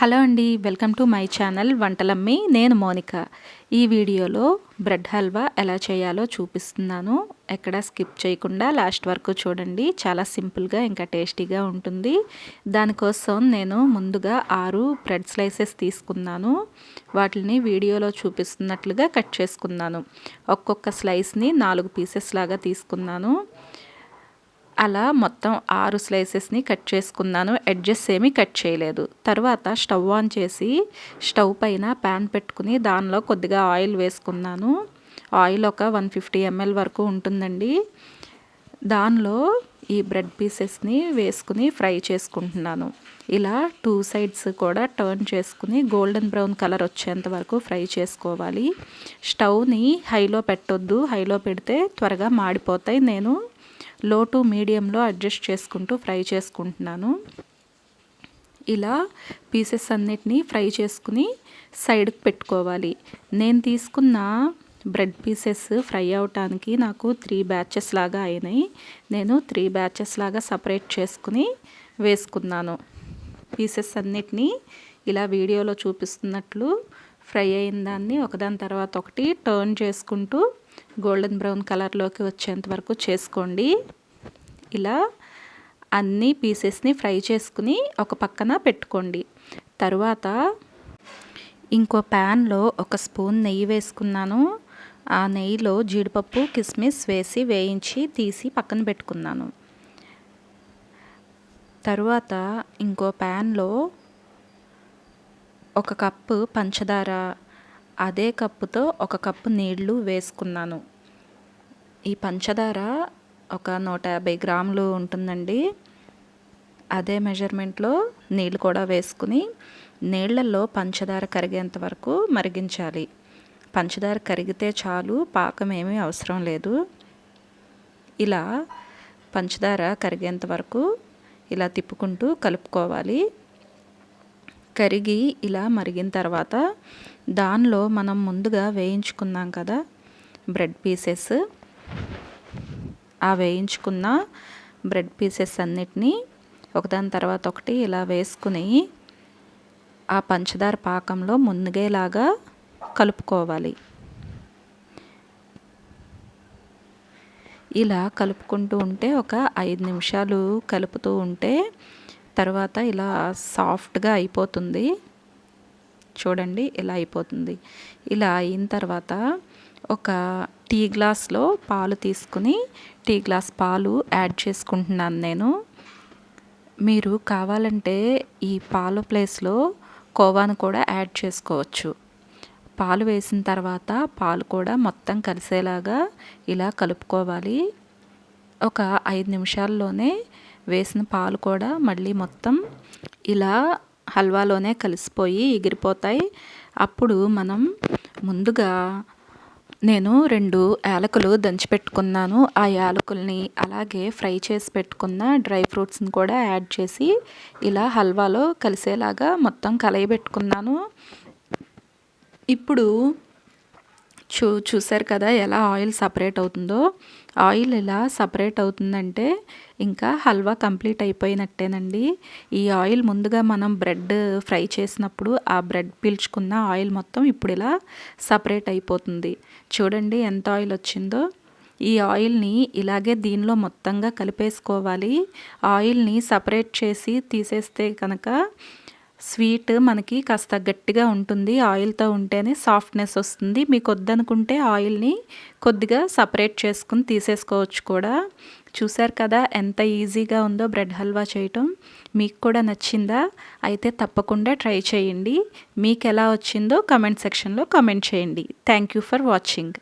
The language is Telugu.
హలో అండి welcome to my channel Vantalammi. నేను మోనిక. ఈ వీడియోలో బ్రెడ్ హల్వా ఎలా చేయాలో చూపిస్తున్నాను. ఎక్కడ స్కిప్ చేయకుండా లాస్ట్ వరకు చూడండి. చాలా సింపుల్గా ఇంకా టేస్టీగా ఉంటుంది. దానికోసం నేను ముందుగా ఆరు బ్రెడ్ స్లైసెస్ తీసుకున్నాను. వాటిని వీడియోలో చూపిస్తున్నట్లుగా కట్ చేసుకున్నాను. ఒక్కొక్క స్లైస్ని నాలుగు పీసెస్ లాగా తీసుకున్నాను. అలా మొత్తం ఆరు స్లైసెస్ని కట్ చేసుకున్నాను. ఎడ్జెస్ ఏమీ కట్ చేయలేదు. తర్వాత స్టవ్ ఆన్ చేసి స్టవ్ పైన ప్యాన్ పెట్టుకుని దానిలో కొద్దిగా ఆయిల్ వేసుకున్నాను. ఆయిల్ ఒక వన్ ఫిఫ్టీ ఎంఎల్ వరకు ఉంటుందండి. దానిలో ఈ బ్రెడ్ పీసెస్ని వేసుకుని ఫ్రై చేసుకుంటున్నాను. ఇలా టూ సైడ్స్ కూడా టర్న్ చేసుకుని గోల్డెన్ బ్రౌన్ కలర్ వచ్చేంత వరకు ఫ్రై చేసుకోవాలి. స్టవ్ని హైలో పెట్టొద్దు. హైలో పెడితే త్వరగా మాడిపోతాయి. నేను లో టు మీడియంలో అడ్జస్ట్ చేసుకుంటూ ఫ్రై చేసుకుంటున్నాను. ఇలా పీసెస్ అన్నిటినీ ఫ్రై చేసుకుని సైడ్కి పెట్టుకోవాలి. నేను తీసుకున్న బ్రెడ్ పీసెస్ ఫ్రై అవటానికి నాకు త్రీ బ్యాచెస్ లాగా అయినాయి. నేను త్రీ బ్యాచెస్ లాగా సపరేట్ చేసుకుని వేసుకున్నాను. పీసెస్ అన్నిటినీ ఇలా వీడియోలో చూపిస్తున్నట్లు ఫ్రై అయిన దాన్ని ఒకదాని తర్వాత ఒకటి టర్న్ చేసుకుంటూ గోల్డెన్ బ్రౌన్ కలర్లోకి వచ్చేంత వరకు చేసుకోండి. ఇలా అన్ని పీసెస్ని ఫ్రై చేసుకుని ఒక పక్కన పెట్టుకోండి. తరువాత ఇంకో ప్యాన్లో ఒక స్పూన్ నెయ్యి వేసుకున్నాను. ఆ నెయ్యిలో జీడిపప్పు కిస్మిస్ వేసి వేయించి తీసి పక్కన పెట్టుకున్నాను. తరువాత ఇంకో ప్యాన్లో ఒక కప్పు పంచదార అదే కప్పుతో ఒక కప్పు నీళ్ళు వేసుకున్నాను. ఈ పంచదార ఒక నూట యాభై గ్రాములు ఉంటుందండి. అదే మెజర్మెంట్లో నీళ్ళు కూడా వేసుకుని నీళ్ళల్లో పంచదార కరిగేంత వరకు మరిగించాలి. పంచదార కరిగితే చాలు పాకం ఏమీ అవసరం లేదు. ఇలా పంచదార కరిగేంత వరకు ఇలా తిప్పుకుంటూ కలుపుకోవాలి. కరిగి ఇలా మరిగిన తర్వాత దానిలో మనం ముందుగా వేయించుకున్నాం కదా బ్రెడ్ పీసెస్. ఆ వేయించుకున్న బ్రెడ్ పీసెస్ అన్నిటినీ ఒకదాని తర్వాత ఒకటి ఇలా వేసుకుని ఆ పంచదార పాకంలో మునిగేలాగా కలుపుకోవాలి. ఇలా కలుపుకుంటూ ఉంటే ఒక ఐదు నిమిషాలు కలుపుతూ ఉంటే తర్వాత ఇలా సాఫ్ట్గా అయిపోతుంది. చూడండి ఇలా అయిపోతుంది. ఇలా అయిన తర్వాత ఒక టీ గ్లాస్లో పాలు తీసుకుని టీ గ్లాస్ పాలు యాడ్ చేసుకుంటున్నాను నేను. మీరు కావాలంటే ఈ పాలు ప్లేస్లో కోవాను కూడా యాడ్ చేసుకోవచ్చు. పాలు వేసిన తర్వాత పాలు కూడా మొత్తం కలిసేలాగా ఇలా కలుపుకోవాలి. ఒక ఐదు నిమిషాల్లోనే వేసిన పాలు కూడా మళ్ళీ మొత్తం ఇలా హల్వాలోనే కలిసిపోయి ఎగిరిపోతాయి. అప్పుడు మనం ముందుగా నేను రెండు యాలకులు దంచిపెట్టుకున్నాను. ఆ యాలకుల్ని అలాగే ఫ్రై చేసి పెట్టుకున్న డ్రై ఫ్రూట్స్ని కూడా యాడ్ చేసి ఇలా హల్వాలో కలిసేలాగా మొత్తం కలయబెట్టుకున్నాను. ఇప్పుడు చూ చూసారు కదా ఎలా ఆయిల్ సపరేట్ అవుతుందో? ఆయిల్ ఇలా సపరేట్ అవుతుందంటే ఇంకా హల్వా కంప్లీట్ అయిపోయినట్టేనండి. ఈ ఆయిల్ ముందుగా మనం బ్రెడ్ ఫ్రై చేసినప్పుడు ఆ బ్రెడ్ పీల్చుకున్న ఆయిల్ మొత్తం ఇప్పుడు ఇలా సపరేట్ అయిపోతుంది. చూడండి ఎంత ఆయిల్ వచ్చిందో. ఈ ఆయిల్ని ఇలాగే దీనిలో మొత్తంగా కలిపేసుకోవాలి. ఆయిల్ని సపరేట్ చేసి తీసేస్తే కనుక స్వీట్ మనకి కాస్త గట్టిగా ఉంటుంది ఆయిల్తో ఉంటేనే సాఫ్ట్నెస్ వస్తుంది. మీకు వద్దనుకుంటే ఆయిల్ని కొద్దిగా సపరేట్ చేసుకుని తీసేసుకోవచ్చు కూడా. చూశారు కదా ఎంత ఈజీగా ఉందో బ్రెడ్ హల్వా చేయటం. మీకు కూడా నచ్చిందా? అయితే తప్పకుండా ట్రై చేయండి. మీకు ఎలా వచ్చిందో కమెంట్ సెక్షన్లో కమెంట్ చేయండి. Thank you for watching.